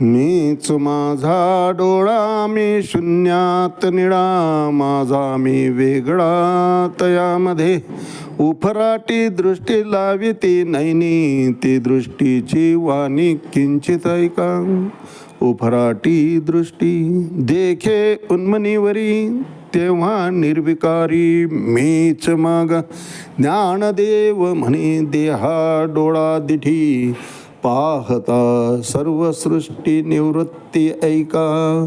मीच माझा डोळा मी शून्यात निळा माझा मी वेगळा तयामध्ये. उफराटी दृष्टी लावी ती नैनी ती दृष्टीची वाणी किंचित ऐका. उफराटी दृष्टी देखे उन्मनीवरी तेव्हा निर्विकारी मीच माग. ज्ञानदेव म्हणे देहा डोळा दिठी पाहता सर्व सृष्टी निवृत्ती ऐका.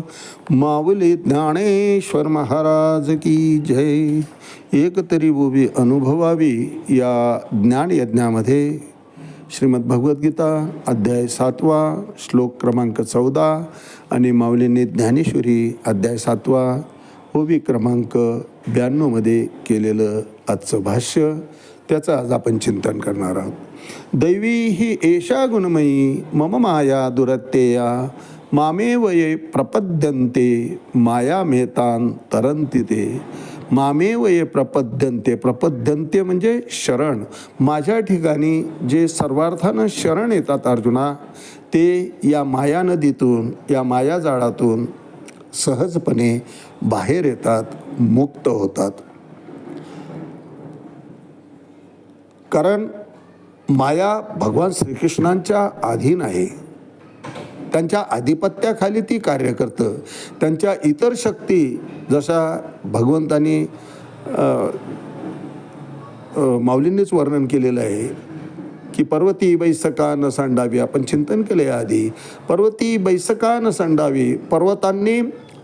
माऊली ज्ञानेश्वर महाराज की जय. एकतरी उभी अनुभवावी या ज्ञानयज्ञामध्ये श्रीमद भगवद्गीता अध्याय सातवा श्लोक क्रमांक चौदा आणि माऊलींनी ज्ञानेश्वरी अध्याय सातवा ओवी क्रमांक ब्याण्णवमध्ये केलेलं आजचं भाष्य. त्याचं आज आपण चिंतन करणार आहोत. दैवी ही एषा गुणमयी मम माया दुरत्यया मामे वये प्रपद्यन्ते माया मेतान तरंती ते. मामे वये प्रपद्यंते प्रपद्यन्ते म्हणजे शरण. माझ्या ठिकाणी जे सर्वार्थानं शरण येतात अर्जुना ते या माया नदीतून या माया जाळातून सहजपणे बाहेर येतात मुक्त होतात. कारण माया भगवान श्रीकृष्णांच्या अधीन आहे. त्यांच्या आधिपत्याखाली ती कार्य करतं. त्यांच्या इतर शक्ती जशा भगवंतानी माऊलींनीच वर्णन केलेलं आहे की पर्वती बैसका न सांडावी आपण चिंतन केलं आहे आधी. पर्वती बैसका न सांडावी पर्वतांनी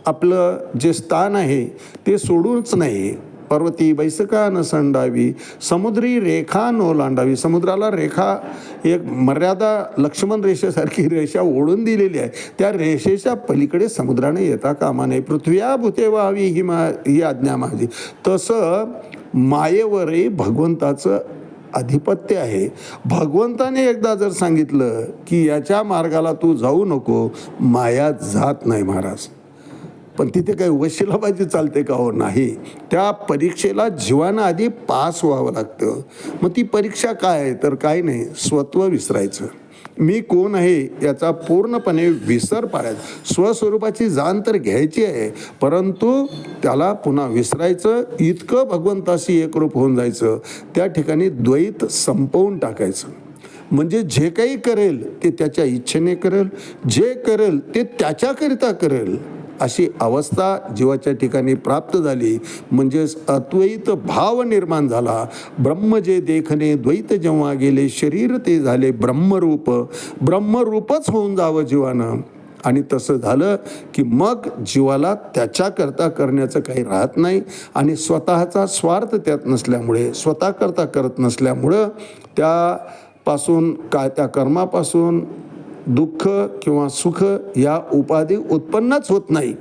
आपलं जे स्थान आहे ते सोडूनच नाही. पर्वती बैसका न संडावी समुद्री रेखा न ओलांडावी समुद्राला रेखा एक मर्यादा लक्ष्मण रेषेसारखी रेषा ओढून दिलेली आहे. त्या रेषेच्या पलीकडे समुद्राने येता कामा नये. पृथ्व्या भूते व्हावी ही मा ही आज्ञा माझी. तसं मायेवरही भगवंताचं अधिपत्य आहे. भगवंताने एकदा जर सांगितलं की याच्या मार्गाला तू जाऊ नको माया जात नाही महाराज. पण तिथे काही वशिलाबाजी चालते का हो? नाही. त्या परीक्षेला जीवानं आधी पास व्हावं लागतं. मग ती परीक्षा काय आहे? तर काय नाही. स्वत्व विसरायचं. मी कोण आहे याचा पूर्णपणे विसर पाडायचा. स्वस्वरूपाची जाण तर घ्यायची आहे. परंतु त्याला पुन्हा विसरायचं इतकं भगवंताशी एकरूप होऊन जायचं त्या ठिकाणी द्वैत संपवून टाकायचं. म्हणजे जे काही करेल ते त्याच्या इच्छेने करेल. जे करेल ते त्याच्याकरिता करेल. अशी अवस्था जीवाच्या ठिकाणी प्राप्त झाली. म्हणजेच अद्वैत भाव निर्माण झाला. ब्रह्म जे देखणे द्वैत जेव्हा गेले शरीर ते झाले ब्रह्मरूप. ब्रह्मरूपच होऊन जावं जीवानं. आणि तसं झालं की मग जीवाला त्याच्याकरता करण्याचं काही राहत नाही आणि स्वतःचा स्वार्थ त्यात नसल्यामुळे स्वतःकरता करत नसल्यामुळं त्यापासून काय त्या कर्मापासून दुःख किंवा सुख या उपाधी उत्पन्नच होत नाही.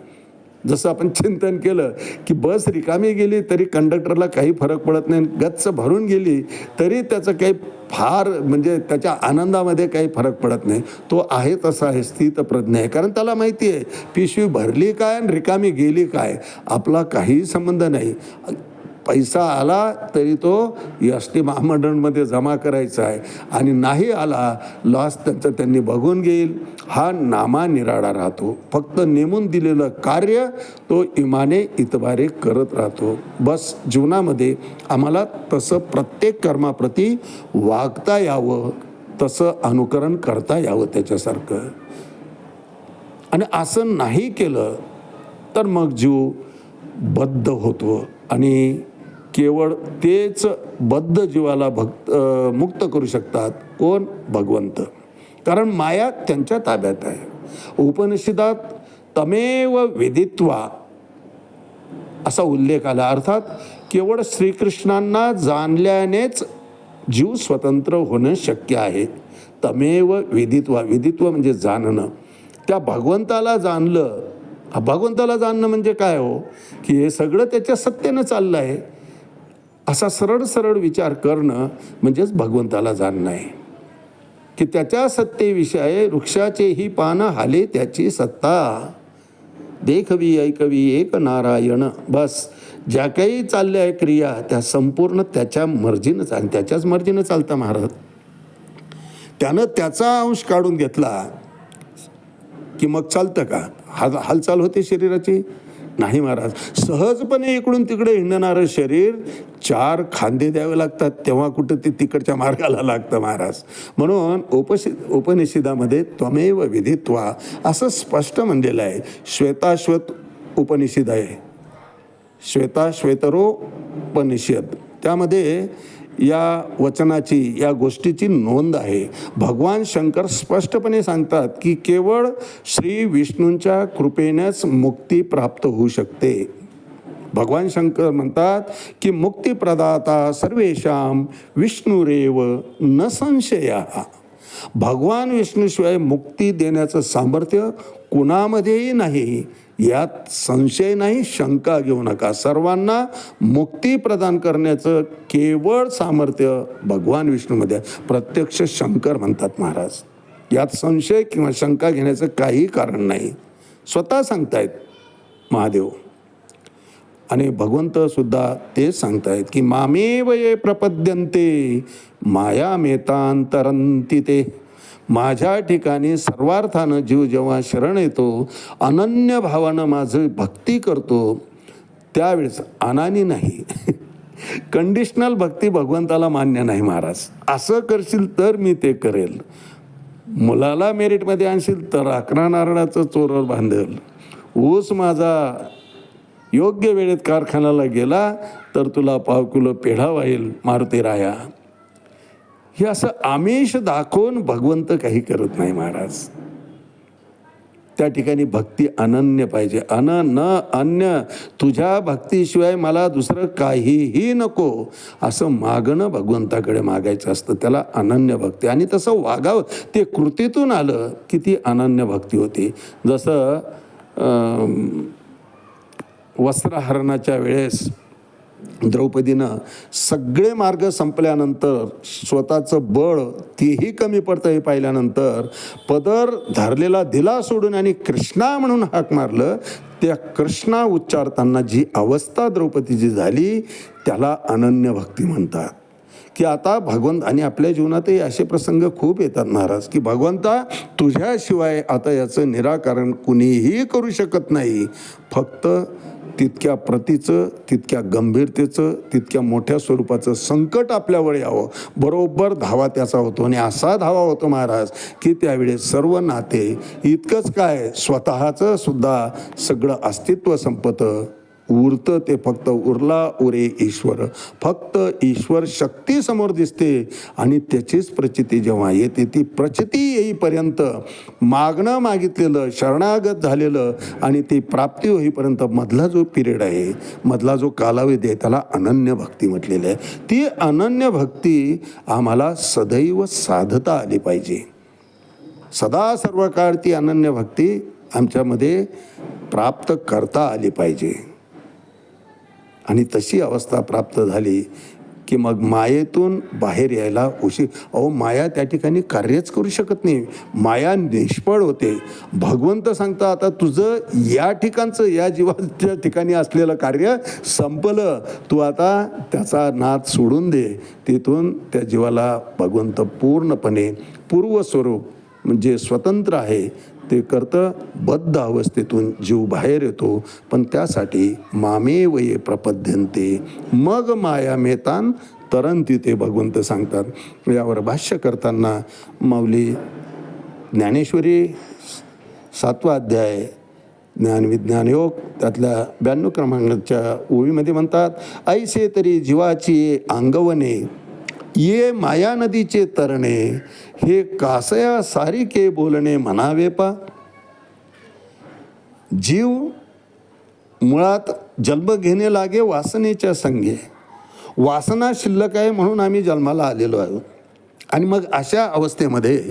जसं आपण चिंतन केलं की बस रिकामी गेली तरी कंडक्टरला काही फरक पडत नाही गच्च भरून गेली तरी त्याचं काही फार म्हणजे त्याच्या आनंदामध्ये काही फरक पडत नाही. तो आहे तसा आहे स्थित प्रज्ञ आहे. कारण त्याला माहिती आहे पिशवी भरली काय आणि रिकामी गेली काय? आपला काहीही संबंध नाही. पैसा आला तरी तो एस टी महामंडळमध्ये जमा करायचा आहे. आणि नाही आला लॉस त्यांचं त्यांनी बघून घेईल. हा नामा निराळा राहतो. फक्त नेमून दिलेलं कार्य तो इमाने इतबारे करत राहतो. बस जीवनामध्ये आम्हाला तसं प्रत्येक कर्माप्रती वागता यावं तसं अनुकरण करता यावं त्याच्यासारखं. आणि असं नाही केलं तर मग जीव बद्ध होतो. आणि केवळ तेच बद्ध जीवाला भक्त मुक्त करू शकतात. कोण? भगवंत. कारण माया त्यांच्या ताब्यात आहे. उपनिषदात तमेव विदित्वा असा उल्लेख आला. अर्थात केवळ श्रीकृष्णांना जाणल्यानेच जीव स्वतंत्र होणं शक्य आहे. तमेव वेदित्वा विदित्व म्हणजे जाणणं. त्या भगवंताला जाणलं. भगवंताला जाणणं म्हणजे काय हो? की हे सगळं त्याच्या सत्तेनं चाललं आहे. असा सरळ सरळ विचार करणं म्हणजेच भगवंताला जाणणं आहे. की त्याच्या सत्तेविषयी वृक्षाचेही पानं हाले त्याची सत्ता. देखवी ऐकवी एक नारायण बस. ज्या काही चालल्या आहे क्रिया त्या संपूर्ण त्याच्या मर्जीनं चाल त्याच्याच मर्जीनं चालतं महाराज. त्यानं त्याचा अंश काढून घेतला की मग चालतं का? हा हालचाल होते शरीराची? नाही महाराज. सहजपणे इकडून तिकडे हिंडणारं शरीर चार खांदे द्यावे लागतात तेव्हा कुठं ते तिकडच्या मार्गाला लागतं महाराज. म्हणून उपशि उपनिषदामध्ये त्वमेव विधित्वा असं स्पष्ट म्हणलेलं आहे. श्वेताश्वेत उपनिषद आहे. श्वेताश्वेतरो उपनिषद. त्यामध्ये या वचनाची या गोष्टीची नोंद आहे. भगवान शंकर स्पष्टपणे सांगतात की केवळ श्री विष्णूंच्या कृपेनेच मुक्ती प्राप्त होऊ शकते. भगवान शंकर म्हणतात की मुक्तिप्रदाता सर्वेशाम विष्णुरेव न संशया. भगवान विष्णूशिवाय मुक्ती देण्याचं सामर्थ्य कुणामध्येही नाही. यात संशय नाही शंका घेऊ नका. सर्वांना मुक्ती प्रदान करण्याचं केवळ सामर्थ्य भगवान विष्णूमध्ये प्रत्यक्ष शंकर म्हणतात महाराज. यात संशय किंवा शंका घेण्याचं काही कारण नाही. स्वतः सांगतायत महादेव. आणि भगवंतसुद्धा ते तेच सांगतायत की मामेव ये प्रपद्यंते माया मेतांतरंती ते. माझ्या ठिकाणी सर्वार्थानं जीव जेव्हा शरण येतो अनन्य भावानं माझं भक्ती करतो त्यावेळेस अनानी नाही. कंडिशनल भक्ती भगवंताला मान्य नाही महाराज. असं करशील तर मी ते करेल. मुलाला मेरिटमध्ये आणशील तर अकरा नारळाचं चोरवर बांधेल. ऊस माझा योग्य वेळेत कारखान्याला गेला तर तुला पाव किलो पेढा वाईल मारुती राया. हे असं आमिष दाखवून भगवंत काही करत नाही महाराज. त्या ठिकाणी भक्ती अनन्य पाहिजे. अन न अन्य तुझ्या भक्तीशिवाय मला दुसरं काहीही नको असं मागणं भगवंताकडे मागायचं असतं. त्याला अनन्य भक्ती. आणि तसं वागावं. ते कृतीतून आलं की ती अनन्य भक्ती होती. जसं वस्त्रहरणाच्या वेळेस द्रौपदीनं सगळे मार्ग संपल्यानंतर स्वतःचं बळ तेही कमी पडतं हे पाहिल्यानंतर पदर धरलेला दिला सोडून आणि कृष्णा म्हणून हाक मारलं त्या कृष्णा उच्चारताना जी अवस्था द्रौपदीची झाली त्याला अनन्य भक्ती म्हणतात. की आता भगवंत आणि आपल्या जीवनातही असे प्रसंग खूप येतात महाराज की भगवंता तुझ्याशिवाय आता याचं निराकरण कुणीही करू शकत नाही. फक्त तितक्या प्रतीचं तितक्या गंभीरतेचं तितक्या मोठ्या स्वरूपाचं संकट आपल्यावर यावं. बरोबर धावा त्याचा होतो आणि असा धावा होतो महाराज की त्यावेळेस सर्व नाते इतकंच काय स्वतःचं सुद्धा सगळं अस्तित्व संपतं. उरतं ते फक्त उरला उरे ईश्वर. फक्त ईश्वर शक्ती समोर दिसते आणि त्याचीच प्रचिती जेव्हा येते ती प्रचिती येईपर्यंत मागणं मागितलेलं शरणागत झालेलं आणि ती प्राप्ती होईपर्यंत मधला जो पिरियड आहे मधला जो कालावधी आहे त्याला अनन्य भक्ती म्हटलेली आहे. ती अनन्य भक्ती आम्हाला सदैव साधता आली पाहिजे. सदा सर्व काळ ती अनन्य भक्ती आमच्यामध्ये प्राप्त करता आली पाहिजे. आणि तशी अवस्था प्राप्त झाली की मग मायेतून बाहेर यायला उशीर. अहो माया त्या ठिकाणी कार्यच करू शकत नाही. माया निष्फळ होते. भगवंत सांगता आता तुझं या ठिकाणचं या जीवाच्या ठिकाणी असलेलं कार्य संपलं. तू आता त्याचा नाद सोडून दे. तिथून त्या जीवाला भगवंत पूर्णपणे पूर्वस्वरूप म्हणजे स्वतंत्र आहे. ते करतं बद्ध अवस्थेतून जीव बाहेर येतो पण त्यासाठी मामे वये प्रपद्यंते मग माया मेतान तरंती ते भगवंत सांगतात. यावर भाष्य करताना माऊली ज्ञानेश्वरी सातवा अध्याय ज्ञानविज्ञान योग त्यातल्या ब्याण्णव क्रमांकाच्या ओळीमध्ये म्हणतात ऐसे तरी जीवाची अंगवने ये माया नदीचे तरणे हे कासया सारिके बोलणे म्हणावे पा. जीव मुळात जन्म घेणे लागे वासनेच्या संगे. वासना शिल्लक आहे म्हणून आम्ही जन्माला आलेलो आहोत. आणि मग अशा अवस्थेमध्ये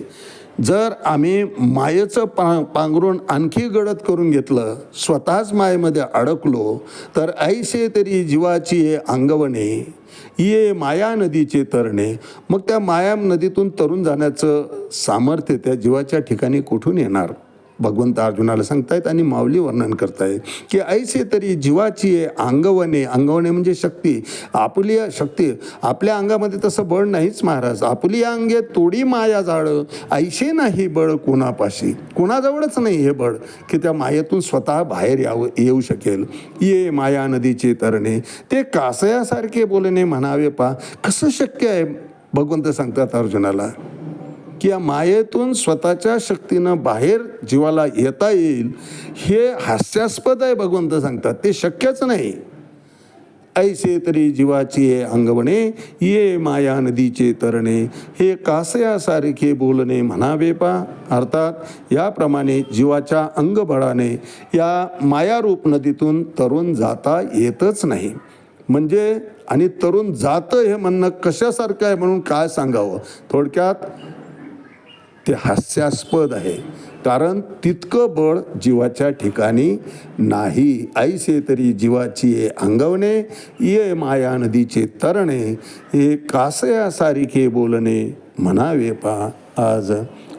जर आम्ही मायेचं पा पांघरून आणखी गडद करून घेतलं स्वतःच मायेमध्ये अडकलो तर ऐसे तरी जीवाची हे अंगवणे ये माया नदीचे तरणे. मग त्या माया नदीतून तरून जाण्याचं सामर्थ्य त्या जीवाच्या ठिकाणी कुठून येणार? भगवंत अर्जुनाला सांगतायत आणि माऊली वर्णन करतायत की ऐसे तरी जीवाची आहे अंगवणे अंगवणे म्हणजे शक्ती आपली शक्ती. आपल्या अंगामध्ये तसं बळ नाहीच महाराज. आपली अंगे तोडी माया जाळं. ऐसे नाही बळ कोणापाशी. कोणाजवळच नाही हे बळ की त्या मायेतून स्वतः बाहेर यावं येऊ शकेल. ये माया नदीचे तरणे. ते कासयासारखे बोलणे म्हणावे पा. कसं शक्य आहे? भगवंत सांगतात अर्जुनाला. की या मायेतून स्वतःच्या शक्तीनं बाहेर जीवाला येता येईल हे हास्यास्पद आहे भगवंत सांगतात. ते शक्यच नाही. ऐसे तरी जीवाची हे अंगवणे ये माया नदीचे तरणे हे कासयासारखे बोलणे म्हणावे पा. अर्थात याप्रमाणे जीवाच्या अंगबळाने या मायारूप नदीतून तरुण जाता येतच नाही. म्हणजे आणि तरुण जातं हे म्हणणं कशासारखं आहे म्हणून काय सांगावं? थोडक्यात ते हास्यास्पद आहे. कारण तितकं बळ जीवाच्या ठिकाणी नाही. ऐसे तरी जीवाची ये अंगवणे ये माया नदीचे तरणे हे कासयासारिखे बोलणे म्हणावे पा आज.